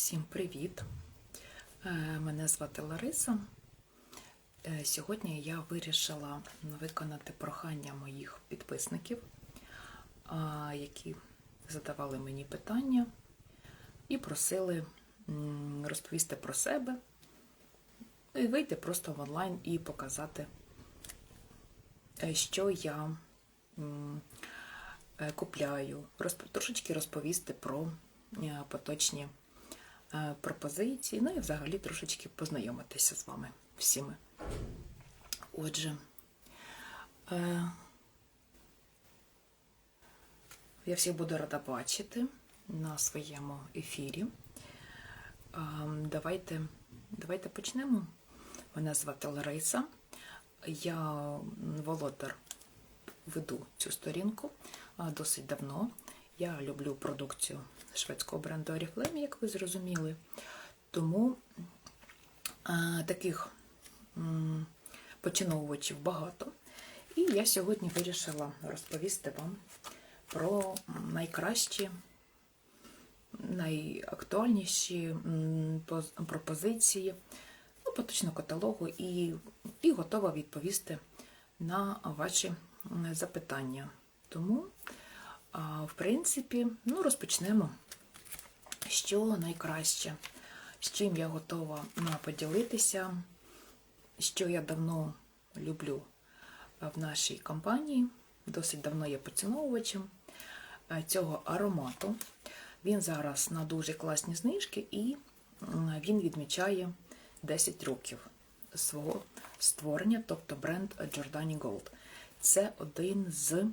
Всім привіт! Е, Мене звати Лариса. Е, Сьогодні я вирішила виконати прохання моїх підписників, які задавали мені питання і просили розповісти про себе і вийти просто в онлайн і показати, е, що я купляю, трошечки розповісти про поточні пропозиції, ну і взагалі трошечки познайомитися з вами всіми. Отже, е, я всіх буду рада бачити на своєму ефірі. Е, Давайте, давайте почнемо. Мене звати Лариса. Я володар веду цю сторінку досить давно. Я люблю продукцію шведського бренду Oriflame, як ви зрозуміли. Тому а, таких м, поціновувачів багато. І я сьогодні вирішила розповісти вам про найкращі, найактуальніші пропозиції ну, поточного каталогу і, і готова відповісти на ваші запитання. Тому, а, в принципі, ну, розпочнемо. Що найкраще, з чим я готова ну, поділитися, що я давно люблю в нашій компанії, досить давно є поціновувачем е, цього аромату. Він зараз на дуже класні знижки і він відмічає 10 років свого створення, тобто бренд Giordani Gold. Це один з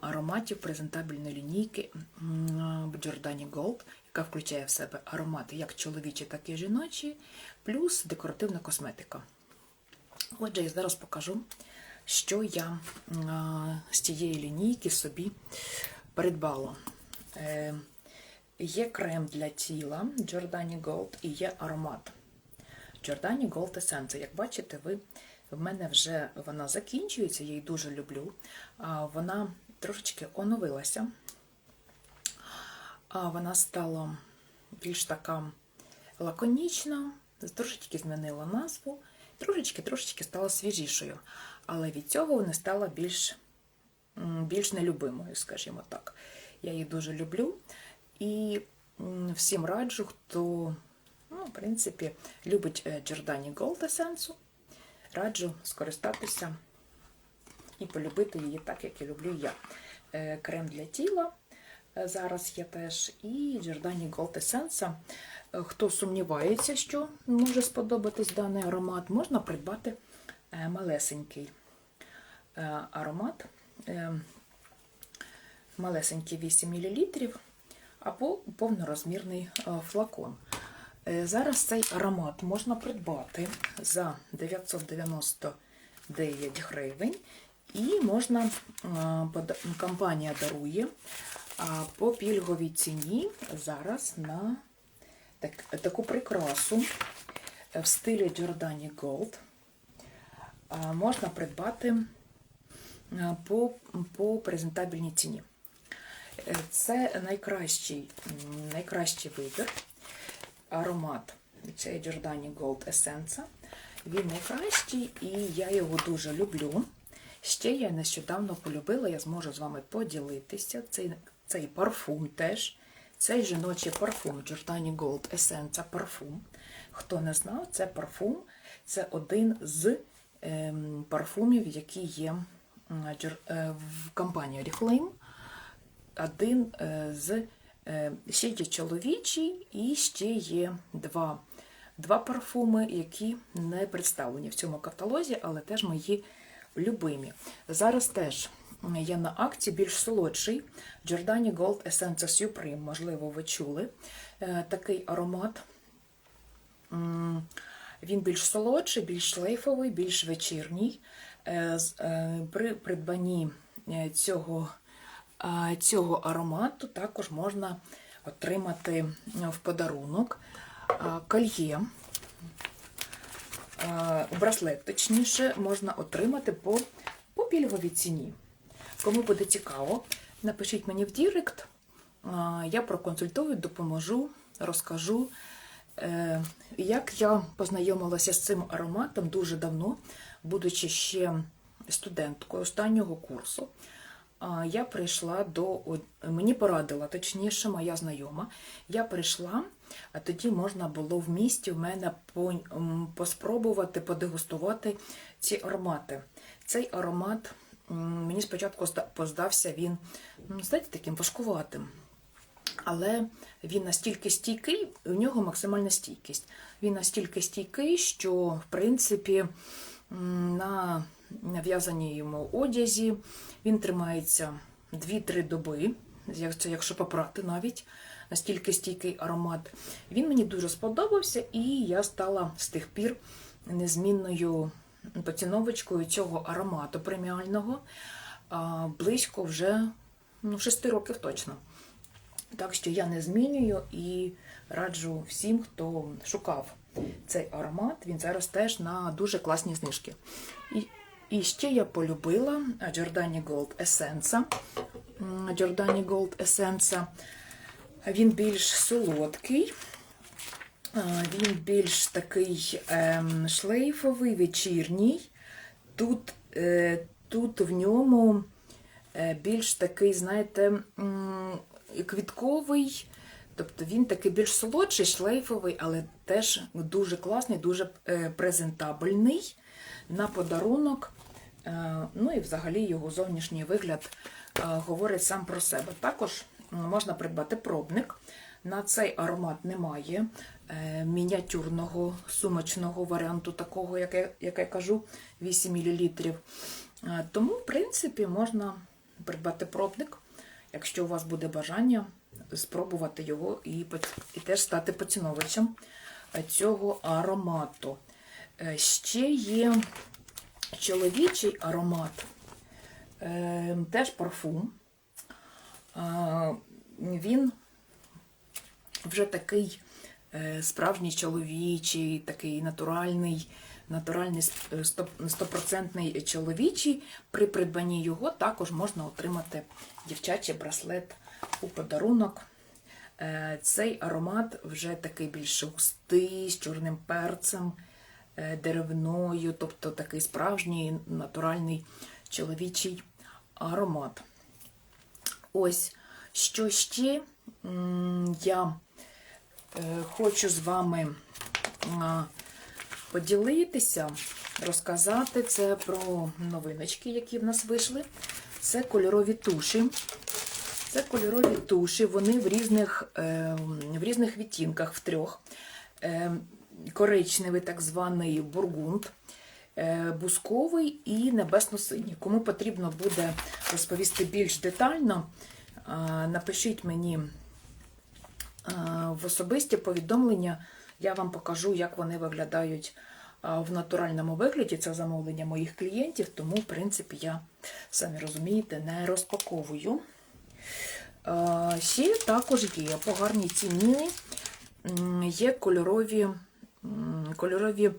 ароматів презентабельної лінійки м, Giordani Gold, яка включає в себе аромати як чоловічі, так і жіночі, плюс декоративна косметика. Отже, я зараз покажу, що я з цієї лінійки собі придбала. Е, Є крем для тіла Giordani Gold і є аромат. Giordani Gold Essence. Як бачите, ви в мене вже вона закінчується, я її дуже люблю. Вона трошечки оновилася. Вона стала більш така лаконічна, трошечки змінила назву, трошечки-трошечки стала свіжішою. Але від цього вона стала більш, більш нелюбимою, скажімо так. Я її дуже люблю. І всім раджу, хто, ну, в принципі, любить е, Giordani Gold раджу скористатися і полюбити її так, як і люблю я. Е, Крем для тіла е, зараз є теж, і Giordani Gold Essence. Е, Хто сумнівається, що може сподобатись даний аромат, можна придбати малесенький аромат, малесенький 8 мл, або повнорозмірний флакон. Зараз цей аромат можна придбати за 999 гривень, і можна е, компанія дарує по пільговій ціні зараз на так, таку прикрасу в стилі Giordani Gold. Можна придбати е, по, по презентабельній ціні. Е, Це найкращий, найкращий вибір. Аромат. Це Giordani Gold Essence. Він найкращий і я його дуже люблю. Ще я нещодавно полюбила, я зможу з вами поділитися. Цей, цей парфум теж. Цей жіночий парфум Giordani Gold Essence парфум. Хто не знав, це парфум. Це один з ем, парфумів, які є е, в компанії Oriflame один е, з е, ще є чоловічий, і ще є два, два парфуми, які не представлені в цьому каталозі, але теж мої любимі. Зараз теж є на акції більш солодший Giordani Gold Essence Supreme, можливо, ви чули Е, такий аромат. Він більш солодший, більш шлейфовий, більш вечірній. Е, е, При придбанні цього, цього аромату також можна отримати в подарунок кольє. А, Браслет, точніше, можна отримати по, по пільговій ціні. Кому буде цікаво, напишіть мені в Дірект, я проконсультую, допоможу, розкажу, е, як я познайомилася з цим ароматом дуже давно, будучи ще студенткою останнього курсу. Я прийшла до мені порадила, точніше, моя знайома. Я прийшла, а тоді можна було в місті в мене поспробувати, подегустувати ці аромати. Цей аромат мені спочатку поздався він, ну, знаєте, таким важкуватим. Але він настільки стійкий, у нього максимальна стійкість. Він настільки стійкий, що в принципі на нав'язаній йому одязі він тримається 2-3 доби, якщо попрати навіть. Настільки стійкий аромат. Він мені дуже сподобався, і я стала з тих пір незмінною поціновочкою цього аромату преміального близько вже ну, 6 років точно. Так що я не змінюю і раджу всім, хто шукав цей аромат. Він зараз теж на дуже класні знижки. І, і ще я полюбила Giordani Gold Essence. Giordani Gold Essence. Він більш солодкий, він більш такий ем, шлейфовий, вечірній. Тут, е, тут в ньому е, більш такий, знаєте, квітковий, тобто він такий більш солодший, шлейфовий, але теж дуже класний, дуже е, презентабельний на подарунок. Ну і взагалі його зовнішній вигляд говорить сам про себе. Також можна придбати пробник. На цей аромат немає е, мініатюрного сумочного варіанту, такого, як я, як я кажу, 8 мл. Е, Тому, в принципі, можна придбати пробник, якщо у вас буде бажання спробувати його і, і теж стати поціновувачем е, цього аромату. Ще є чоловічий аромат, теж парфум. Він вже такий е, справжній чоловічий, такий натуральний, натуральний е, стоп- стопроцентний чоловічий. При придбанні його також можна отримати дівчачий браслет у подарунок. Е, Цей аромат вже такий більш густий, з чорним перцем, деревною, тобто такий справжній натуральний чоловічий аромат. Ось, що ще я е, хочу з вами поділитися, розказати це про новиночки, які в нас вийшли. Це кольорові туші. Це кольорові туші, вони в різних, е, в різних відтінках, в трьох. Е, коричневий, так званий бургунд, бусковий і небесно-синій. Кому потрібно буде розповісти більш детально, е, напишіть мені е, в особисті повідомлення. Я вам покажу, як вони виглядають е, в натуральному вигляді. Це замовлення моїх клієнтів, тому, в принципі, я, самі розумієте, не розпаковую. Е, Ще також є по гарній ціні. Є кольорові, кольорові е,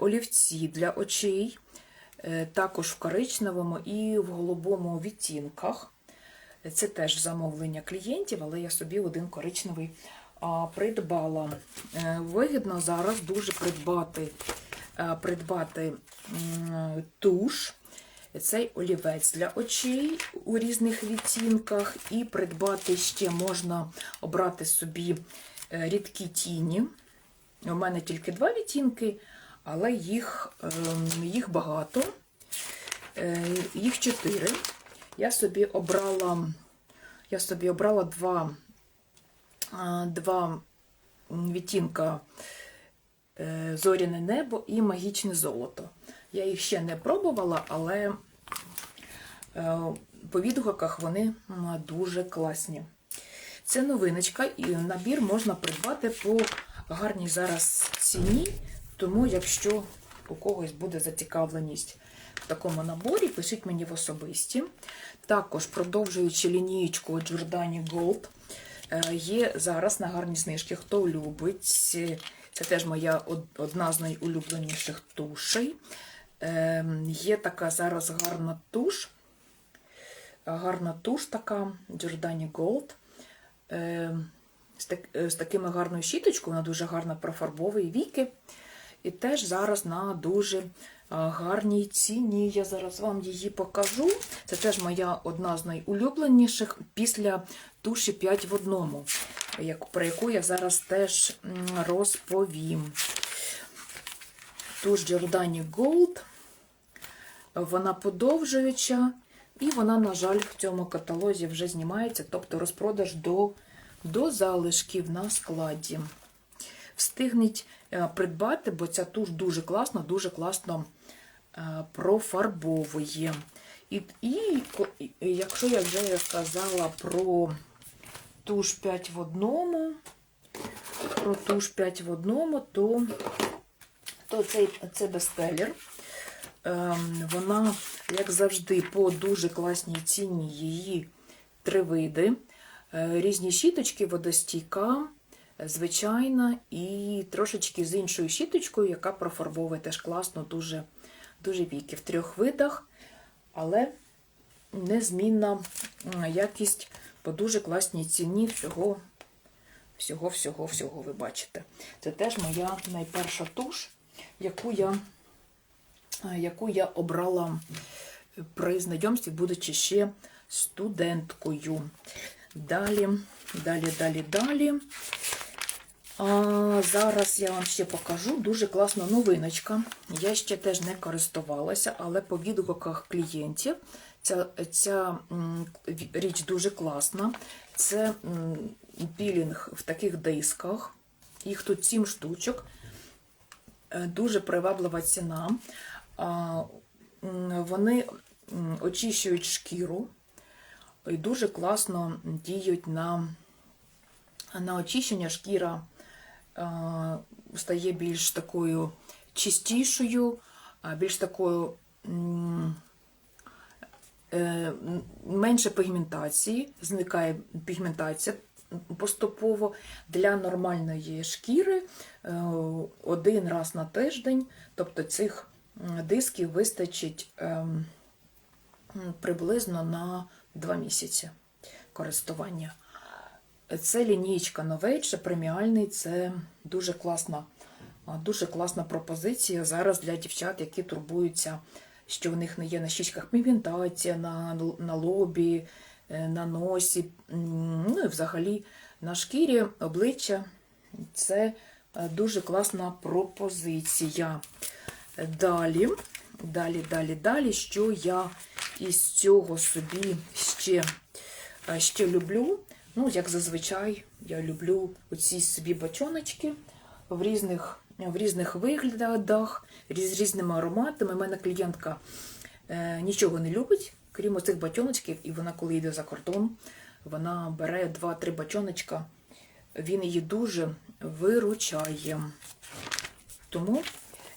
олівці для очей, е, також в коричневому і в голубому відтінках. Це теж замовлення клієнтів, але я собі один коричневий придбала. Е, Вигідно зараз дуже придбати, е, придбати туш. Цей олівець для очей у різних відтінках, і придбати ще можна обрати собі е, рідкі тіні. У мене тільки два відтінки, але їх, ем, їх багато. Е, Їх чотири. Я собі обрала, я собі обрала два, два відтінка е, зоряне небо і магічне золото. Я їх ще не пробувала, але е, по відгуках вони дуже класні. Це новиночка, і набір можна придбати по гарній зараз ціні. Тому, якщо у когось буде зацікавленість в такому наборі, пишіть мені в особисті. Також, продовжуючи лінієчку Giordani Gold, е, є зараз на гарні знижки. Хто любить, це теж моя одна з найулюбленіших тушей. Е, Є така зараз гарна туш. Гарна туш така Giordani Gold. е, з, такими гарною щіточкою, вона дуже гарно профарбовує віки. І теж зараз на дуже гарній ціні. Я зараз вам її покажу. Це теж моя одна з найулюбленіших після туші 5 в одному, про яку я зараз теж розповім. Туш Giordani Gold. Вона подовжуюча, і вона, на жаль, в цьому каталозі вже знімається, тобто розпродаж до, до залишків на складі. Встигніть е, придбати, бо ця туш дуже класна, дуже класно профарбовує. І, і, якщо я вже сказала про туш 5 в одному, про туш 5 в одному, то, то цей, це бестселер. Ем, Вона, як завжди, по дуже класній ціні її три види. Е, Різні щіточки, водостійка, звичайна і трошечки з іншою щіточкою, яка профарбовує теж класно, дуже, дуже віки. В трьох видах, але незмінна якість по дуже класній ціні всього, всього, всього, всього ви бачите. Це теж моя найперша туш, яку я е, яку я обрала при знайомстві, будучи ще студенткою. Далі, далі, далі, далі. А, зараз я вам ще покажу дуже класна новиночка. Я ще теж не користувалася, але по відгуках клієнтів ця, ця річ дуже класна. Це пілінг в таких дисках. Їх тут 7 штучок. Е, Дуже приваблива ціна. Вони очищують шкіру і дуже класно діють на, на очищення. Шкіра стає більш такою чистішою, більш такою е, менше пігментації, зникає пігментація поступово для нормальної шкіри е, один раз на тиждень, тобто цих дисків вистачить приблизно на 2 місяці користування. Це лінійка Novage, преміальний, це дуже класна, дуже класна пропозиція зараз для дівчат, які турбуються, що в них не є на щічках пігментація, на, на лобі, е, на носі, ну і взагалі на шкірі, обличчя. Це е, дуже класна пропозиція. Далі, далі, далі, далі, що я із цього собі ще, е, ще люблю. Ну, як зазвичай, я люблю оці собі бачоночки в різних, в різних виглядах, з різними ароматами. У мене клієнтка е, нічого не любить, крім оцих бачоночків, і вона, коли йде за кордон, вона бере 2-3 бачоночка. Він її дуже виручає. Тому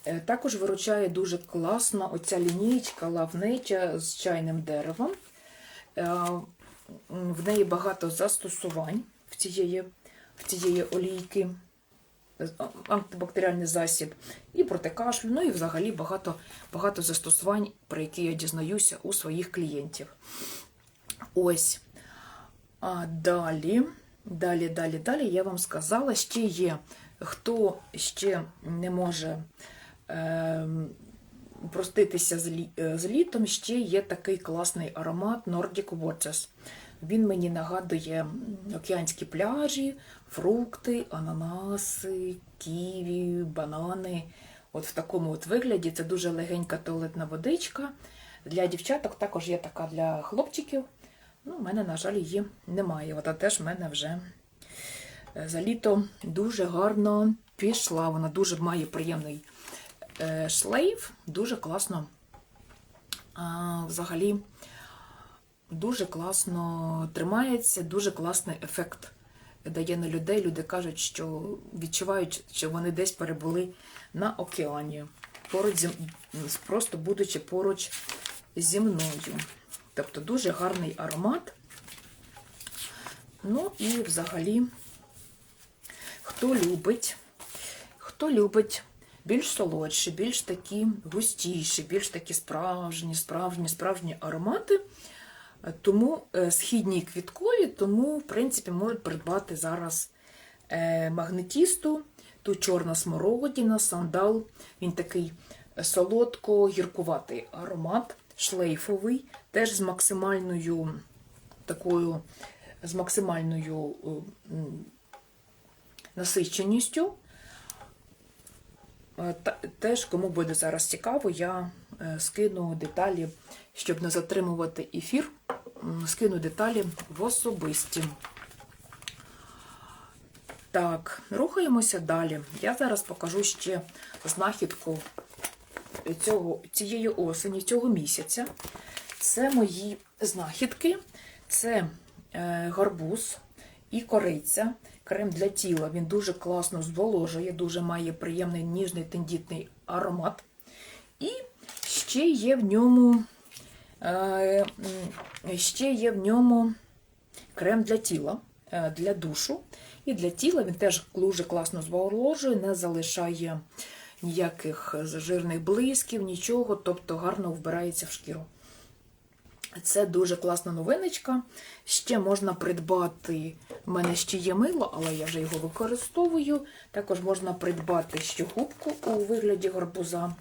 е, також виручає дуже класно оця лінійка лавнеча з чайним деревом. В неї багато застосувань в цієї, в цієї олійки, антибактеріальний засіб, і проти кашлю, ну і взагалі багато, багато застосувань, про які я дізнаюся у своїх клієнтів. Ось. А далі, далі, далі, далі я вам сказала, ще є, хто ще не може е, проститися з, лі, е, з літом, ще є такий класний аромат Nordic Waters. Він мені нагадує океанські пляжі, фрукти, ананаси, ківі, банани. От в такому от вигляді це дуже легенька туалетна водичка. Для дівчаток також є така для хлопчиків. Ну, у мене, на жаль, її немає. Вона теж в мене вже е, за літо дуже гарно пішла. Вона дуже має приємний шлейф, дуже класно. Взагалі, дуже класно тримається, дуже класний ефект дає на людей. Люди кажуть, що відчувають, що вони десь перебули на океані, поруч зі, просто будучи поруч зі мною. Тобто дуже гарний аромат. Ну і взагалі, хто любить, хто любить більш солодші, більш такі густіші, більш такі справжні, справжні, справжні аромати, Е, Тому е, східні квіткові, тому, в принципі, можуть придбати зараз е, магнетісту, тут чорна смородина, сандал. Він такий солодко-гіркуватий аромат, шлейфовий, теж з максимальною такою, з максимальною насиченістю. Е, Теж, кому буде зараз цікаво, я е, скину деталі, щоб не затримувати ефір, скину деталі в особисті. Так, рухаємося далі. Я зараз покажу ще знахідку цього, цієї осені, цього місяця. Це мої знахідки. Це е, гарбуз і кориця. Крем для тіла. Він дуже класно зволожує, дуже має приємний ніжний тендітний аромат. І ще є в ньому, е, ще є в ньому крем для тіла, е, для душу. І для тіла він теж дуже класно зволожує, не залишає ніяких жирних блисків, нічого, тобто гарно вбирається в шкіру. Це дуже класна новиночка. Ще можна придбати. У мене ще є мило, але я вже його використовую. Також можна придбати ще губку у вигляді гарбуза.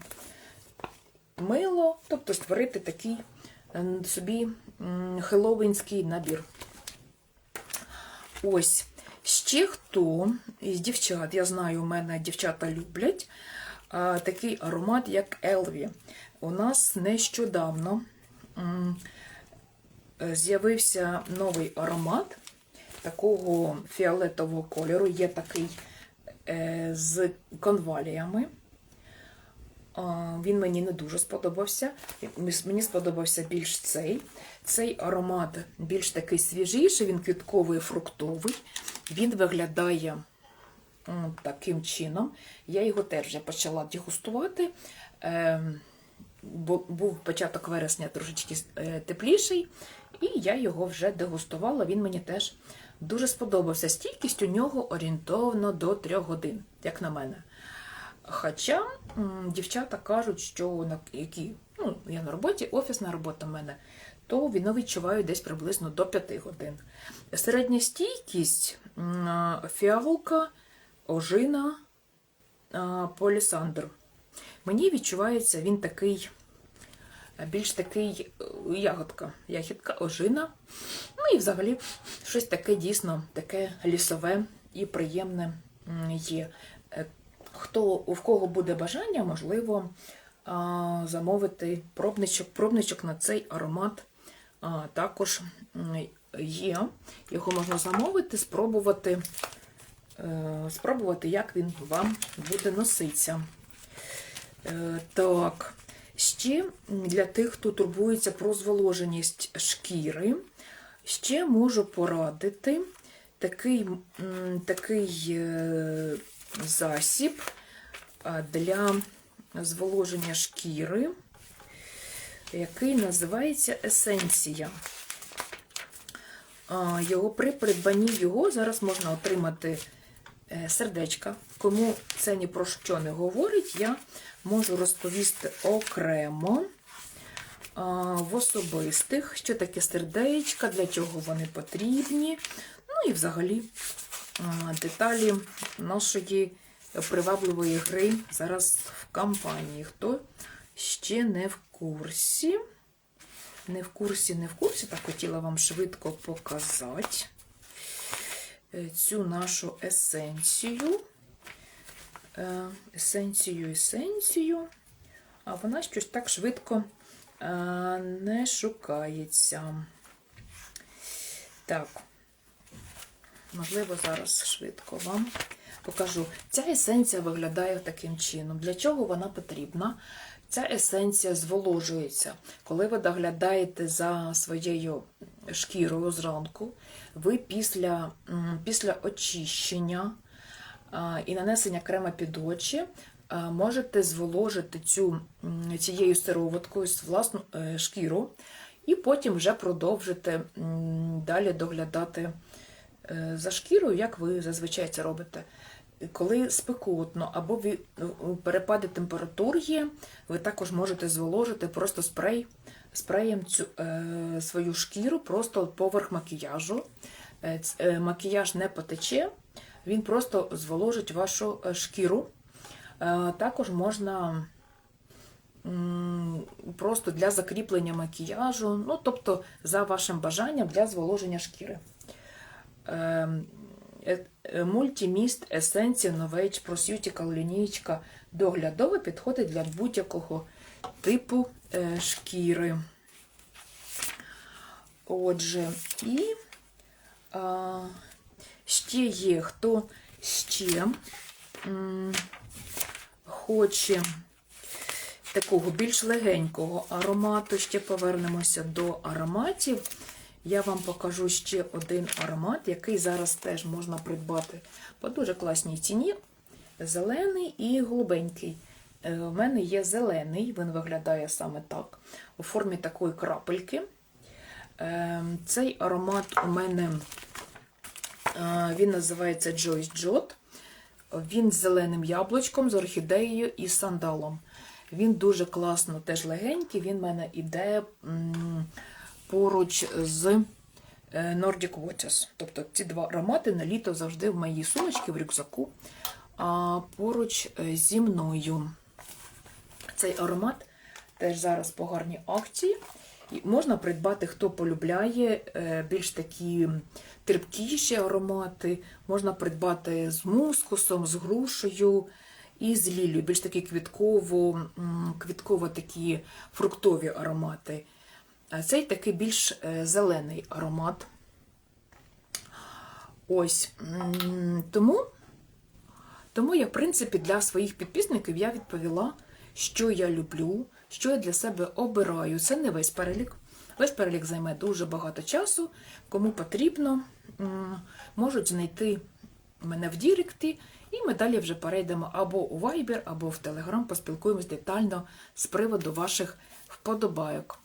Мило, тобто створити такий собі м, набір. Ось. Ще хто із дівчат, я знаю, у мене дівчата люблять такий аромат, як Елві. У нас нещодавно з'явився новий аромат такого фіолетового кольору. Є такий е, з конваліями. Він мені не дуже сподобався. Мені сподобався більш цей. Цей аромат більш такий свіжіший, він квітковий, фруктовий. Він виглядає таким чином. Я його теж почала дегустувати. Ем, був початок вересня трошечки е, тепліший, і я його вже дегустувала. Він мені теж дуже сподобався. Стійкість у нього орієнтовно до 3 годин, як на мене. Хоча дівчата кажуть, що на які, ну, я на роботі, офісна робота в мене, то віно відчуваю десь приблизно до 5 годин. Середня стійкість фіалка, ожина, полісандр. Мені відчувається він такий, більш такий е, ягодка, ягідка, ожина. Ну і взагалі щось таке дійсно таке лісове і приємне є. Е, Хто, в кого буде бажання, можливо, замовити пробничок, пробничок на цей аромат також є. Його можна замовити, спробувати, е, спробувати, як він вам буде носитися. Е, Так, ще для тих, хто турбується про зволоженість шкіри, ще можу порадити такий, такий е, засіб для зволоження шкіри, який називається есенція. Його при придбанні його зараз можна отримати сердечка. Кому це ні про що не говорить, я можу розповісти окремо в особистих, що таке сердечка, для чого вони потрібні. Ну і взагалі деталі нашої привабливої гри зараз в кампанії. Хто ще не в курсі? Не в курсі, не в курсі, так хотіла вам швидко показати е, цю нашу есенцію. Е, Есенцію, есенцію. А вона щось так швидко е, не шукається. Так, можливо, зараз швидко вам покажу. Ця есенція виглядає таким чином. Для чого вона потрібна? Ця есенція зволожується. Коли ви доглядаєте за своєю шкірою зранку, ви після, після очищення і нанесення крема під очі можете зволожити цю, цією сироваткою власну е, шкіру, і потім вже продовжите далі доглядати е, за шкірою, як ви зазвичай це робите. Коли спекотно або перепади температур є, ви також можете зволожити просто спрей спреєм цю, е, свою шкіру просто поверх макіяжу. Е, е, макіяж не потече, він просто зволожить вашу е, шкіру. Е, також можна м, просто для закріплення макіяжу, ну, тобто за вашим бажанням для зволоження шкіри. Е- е, Multimist Essence Novage лінійка доглядова підходить для будь-якого типу е, шкіри. Отже, і а, ще є, хто ще м, хоче такого більш легенького аромату, ще повернемося до ароматів. Я вам покажу ще один аромат, який зараз теж можна придбати по дуже класній ціні. Зелений і голубенький. Е, У мене є зелений, він виглядає саме так, у формі такої крапельки. Е, Цей аромат у мене е, він називається Joyce Jot. Він з зеленим яблучком, з орхідеєю і сандалом. Він дуже класно, теж легенький. Він в мене іде поруч з е, Nordic Waters. Тобто ці два аромати на літо завжди в моїй сумочці, в рюкзаку, поруч зі мною. Цей аромат теж зараз по гарній акції. І можна придбати, хто полюбляє е, більш такі терпкіші аромати. Можна придбати з мускусом, з грушею і з лілією. Більш такі квітково, квітково такі фруктові аромати. А цей такий більш е, зелений аромат. Ось. Тому тому я, в принципі, для своїх підписників я відповіла, що я люблю, що я для себе обираю. Це не весь перелік. Весь перелік займе дуже багато часу. Кому потрібно, можуть знайти мене в Діректі, і ми далі вже перейдемо або у Viber, або в Telegram, поспілкуємось детально з приводу ваших вподобайок.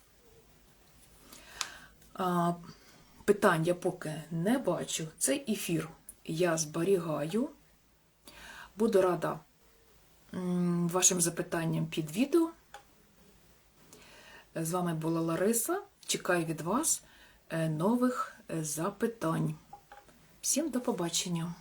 Питань я поки не бачу. Цей ефір я зберігаю. Буду рада вашим запитанням під відео. З вами була Лариса. Чекаю від вас е, нових е, запитань. Всім до побачення!